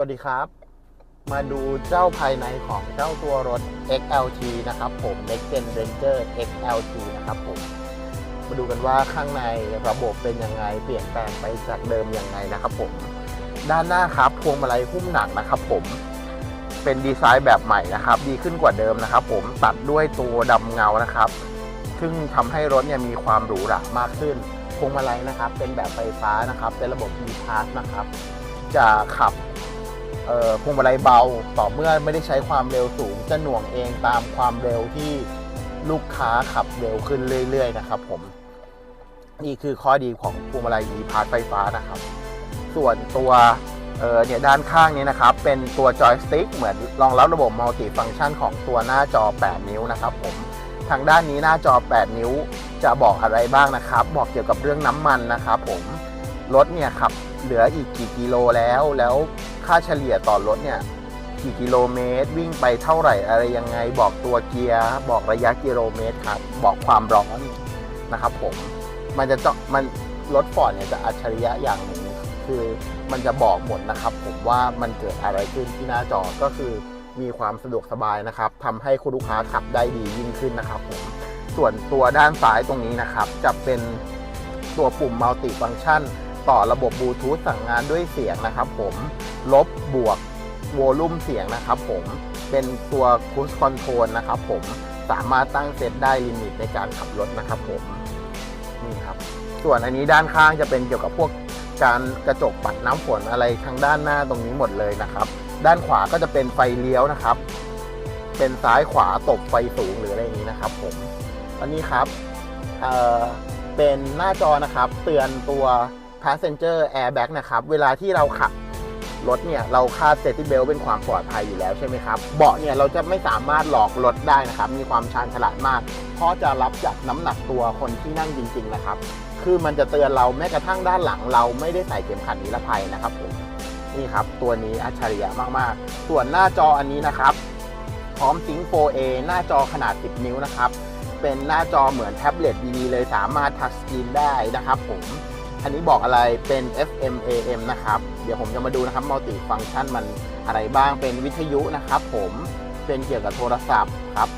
สวัสดีครับ มาดูเจ้าภายในของเจ้าตัวรถ XLT นะครับผม Next Gen Ranger XLT นะครับผม มาดูกันว่าข้างในระบบเป็นยังไง เปลี่ยนแปลงไปจากเดิมยังไงนะครับผม ด้านหน้าครับพวงมาลัยหุ้มหนังนะครับผม เป็นดีไซน์แบบใหม่นะครับ ดีขึ้นกว่าเดิมนะครับผม ตัดด้วยตัวดำเงานะครับ ซึ่งทำให้รถเนี่ยมีความหรูหรามากขึ้น พวงมาลัยนะครับ เป็นแบบไฟฟ้านะครับ เป็นระบบ e-pass นะครับ จะขับ พวงมาลัยเบาต่อเมื่อไม่ได้ใช้ความเร็วสูง จะหน่วงเองตามความเร็วที่ลูกค้าขับเร็วขึ้นเรื่อย ๆ นะครับผมนี่คือข้อดีของพวงมาลัย e-pass ไฟฟ้านะครับ ส่วนตัวเเนี่ยด้านข้างนี้นะครับ เป็นตัวจอยสติ๊กเหมือนรองรับระบบมัลติฟังก์ชันของตัวหน้าจอ 8 นิ้วนะครับผมทางด้านนี้หน้าจอ 8 นิ้วจะบอกอะไรบ้างนะครับ บอกเกี่ยวกับเรื่องน้ำมันนะครับผม รถเนี่ยขับเหลืออีกกี่กิโลแล้ว แล้วค่าเฉลี่ยต่อรถเนี่ยกี่กิโลเมตร วิ่งไปเท่าไหร่อะไรยังไง บอกตัวเกียร์บอกระยะกิโลเมตรครับบอกความร้อนนะครับผมมันจะเจาะมันรถฟอร์ดเนี่ยจะอัจฉริยะอย่างหนึ่งคือมันจะบอกหมดนะครับ ผมว่ามันเกิดอะไรขึ้นที่หน้าจอก็คือมีความสะดวกสบายนะครับทำให้คุณลูกค้าขับได้ดียิ่งขึ้นนะครับผมส่วนตัวด้านซ้ายตรงนี้นะครับ จะเป็นตัวปุ่มมัลติฟัง c t ชัน ต่อระบบบลูทูธสั่งงานด้วยเสียงนะครับผม ลบบวกโวลูมเสียงนะครับผม เป็นตัวคูสคอนโทรลนะครับผม สามารถตั้งเซตได้ลิมิตในการขับรถนะครับผม นี่ครับ ส่วนอันนี้ด้านข้างจะเป็นเกี่ยวกับพวกการกระจกปัดน้ำฝนอะไรทางด้านหน้าตรงนี้หมดเลยนะครับ ด้านขวาก็จะเป็นไฟเลี้ยวนะครับ เป็นซ้ายขวาตบไฟสูงหรืออะไรอย่างนี้นะครับ ผม อันนี้ครับ เอ่อ เป็นหน้าจอนะครับ เตือนตัว passenger airbag นะครับ เวลาที่เราขับรถเนี่ยเราคาด safety belt เป็นความปลอดภัยอยู่แล้วใช่ไหมครับเบาะเนี่ยเราจะไม่สามารถหลอกรถได้นะครับ มีความชาญฉลาดมาก เพราะจะรับจากน้ำหนักตัวคนที่นั่งจริง ๆ นะครับ คือมันจะเตือนเราแม้กระทั่งด้านหลังเราไม่ได้ใส่เข็มขัดนิรภัยนะครับผมนี่ครับ ตัวนี้อัจฉริยะมากๆ ส่วนหน้าจออันนี้นะครับ พร้อมซิงค์ 4A หน้าจอขนาด 10 นิ้วนะครับ เป็นหน้าจอเหมือนแท็บเล็ตดีๆเลยสามารถทัชสกรีนได้นะครับผม อันนี้บอกอะไรเป็น FM AM นะครับ เดี๋ยวผมจะมาดูนะครับมัลติฟัง c t ชันมันอะไรบ้างเป็นวิทยุนะครับผมเป็นเกี่ยวกับโทรศัพท์ครับ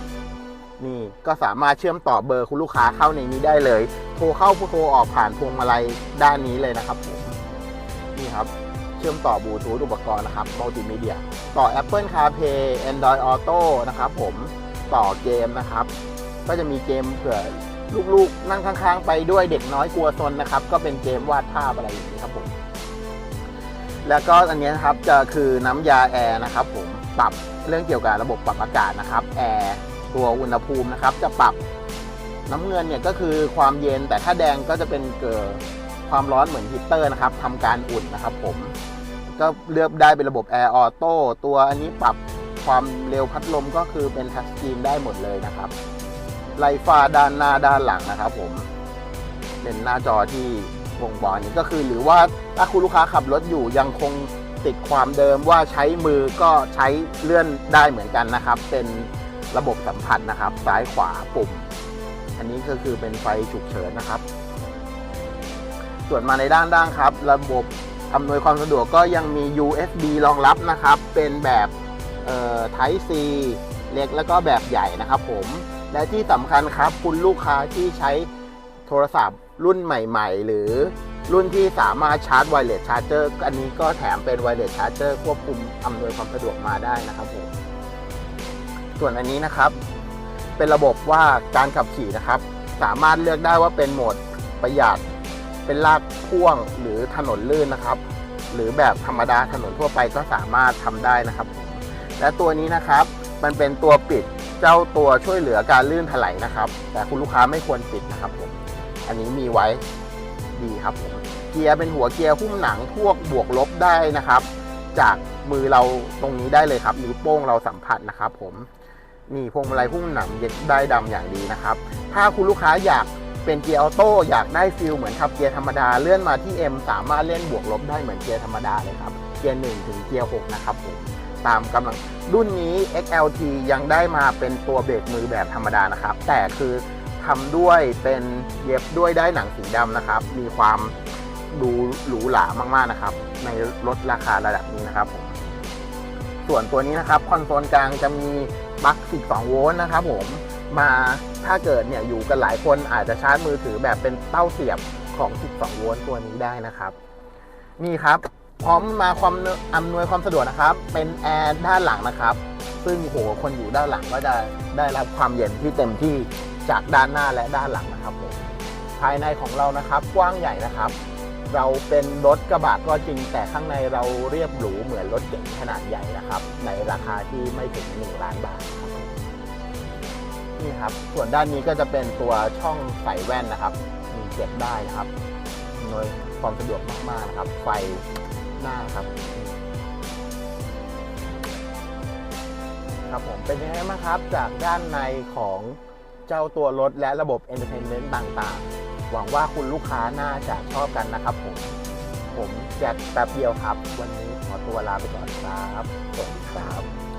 นี่ก็สามารถเชื่อมต่อเบอร์คุณลูกค้าเข้าในนี้ได้เลย โทรเข้าโทรออกผ่านพวงมาลัยด้านนี้เลยนะครับผมนี่ครับเชื่อมต่อบลูทูธอุปกรณ์นะครับมัลติมีเดีย ต่อ Apple CarPlay Android Auto นะครับผมต่อเกมนะครับ ก็จะมีเกมเผื่อ ลูกๆ นั่งข้างๆ ไปด้วยเด็กน้อยกลัวซนนะครับ ก็เป็นเกมวาดภาพอะไรอย่างนี้ครับผมแล้วก็อันนี้นะครับจะคือน้ำยาแอร์นะครับผมปรับเรื่องเกี่ยวกับระบบปรับอากาศนะครับแอร์ตัวอุณหภูมินะครับ จะปรับน้ำเงินเนี่ยก็คือความเย็นแต่ถ้าแดงก็จะเป็นเกิดความร้อนเหมือนฮีตเตอร์นะครับทำการอุ่นนะครับผมก็เลือกได้เป็นระบบแอร์ออโต้ตัวอันนี้ปรับความเร็วพัดลมก็คือเป็นทัชสกรีนได้หมดเลยนะครับ ไลฟ้าด้านหน้าด้านหลังนะครับผมเป็นหน้าจอที่วงบอกนี้ก็คือหรือว่าถ้าคุณลูกค้าขับรถอยู่ยังคงติดความเดิมว่าใช้มือก็ใช้เลื่อนได้เหมือนกันนะครับ เป็นระบบสัมผัสนะครับ ซ้ายขวาปุ่ม อันนี้ก็คือเป็นไฟฉุกเฉินนะครับ ส่วนมาในด้านด้านครับ ระบบอำนวยความสะดวกก็ยังมี USB รองรับนะครับ เป็นแบบ Type C เล็กแล้วก็แบบใหญ่นะครับผม และที่สำคัญครับคุณลูกค้าที่ใช้โทรศัพท์รุ่นใหม่ ๆ หรือรุ่นที่สามารถชาร์จไวเลสชาร์เจอร์อันนี้ก็แถมเป็นไวเลสชาร์เจอร์ควบคุมอำนวยความสะดวกมาได้นะครับผมส่วนอันนี้นะครับ เป็นระบบว่าการขับขี่นะครับ สามารถเลือกได้ว่าเป็นโหมดประหยัด เป็นลากพ่วงหรือถนนลื่นนะครับ หรือแบบธรรมดาถนนทั่วไปก็สามารถทำได้นะครับผมและตัวนี้นะครับมันเป็นตัวปิด เจ้าตัวช่วยเหลือการลื่นถลายนะครับ แต่คุณลูกค้าไม่ควรปิดนะครับผมอันนี้มีไว้ดีครับผมเกียร์เป็นหัวเกียร์หุ้มหนังพวกบวกลบได้นะครับ จากมือเราตรงนี้ได้เลยครับนิ้วโป้งเราสัมผัสนะครับผมนี่พวงมาลัยหุ้มหนังเย็ดได้ดำอย่างดีนะครับ ถ้าคุณลูกค้าอยากเป็นเกียร์ออโต้อยากได้ฟิลเหมือนขับเกียร์ธรรมดาเลื่อนมาที่ M สามารถเล่นบวกลบได้เหมือนเกียร์ธรรมดาเลยครับเกียร์1ถึงเกียร์6นะครับผม ตามกำลัง รุ่นนี้ XLT ยังได้มาเป็นตัวเบรกมือแบบธรรมดานะครับ แต่คือทำด้วยเป็นเย็บด้วยได้หนังสีดำนะครับ มีความดูหรูหรามากๆนะครับ ในรถราคาระดับนี้นะครับผมส่วนตัวนี้นะครับคอนโซลกลางจะมีปลั๊ก 12 โวลต์นะครับผมมาถ้าเกิดเนี่ยอยู่กันหลายคนอาจจะชาร์จมือถือแบบเป็นเต้าเสียบของ 12 โวลต์ตัวนี้ได้นะครับ นี่ครับ พร้อมมาความอำนวยความสะดวกนะครับ เป็นแอร์ด้านหลังนะครับ ซึ่งโหคนอยู่ด้านหลังก็จะได้รับความเย็นที่เต็มที่จากด้านหน้าและด้านหลังนะครับผมภายในของเรานะครับกว้างใหญ่นะครับ เราเป็นรถกระบะก็จริงแต่ข้างในเราเรียบหรูเหมือนรถเก๋งขนาดใหญ่นะครับ ในราคาที่ไม่ถึง1ล้านบาทครับนี่ครับ ส่วนด้านนี้ก็จะเป็นตัวช่องใส่แว่นนะครับ มีเก็บได้นะครับอำนวยความสะดวกมากๆนะครับ ไฟ หน้าครับ ครับผมเป็นยังไงบ้างครับจากด้านในของเจ้าตัวรถและระบบ Entertainment ต่างๆ หวังว่าคุณลูกค้าน่าจะชอบกันนะครับผม ผมแจ็คแป๊บเดียวครับ วันนี้ขอตัวลาไปก่อนครับ สวัสดีครับ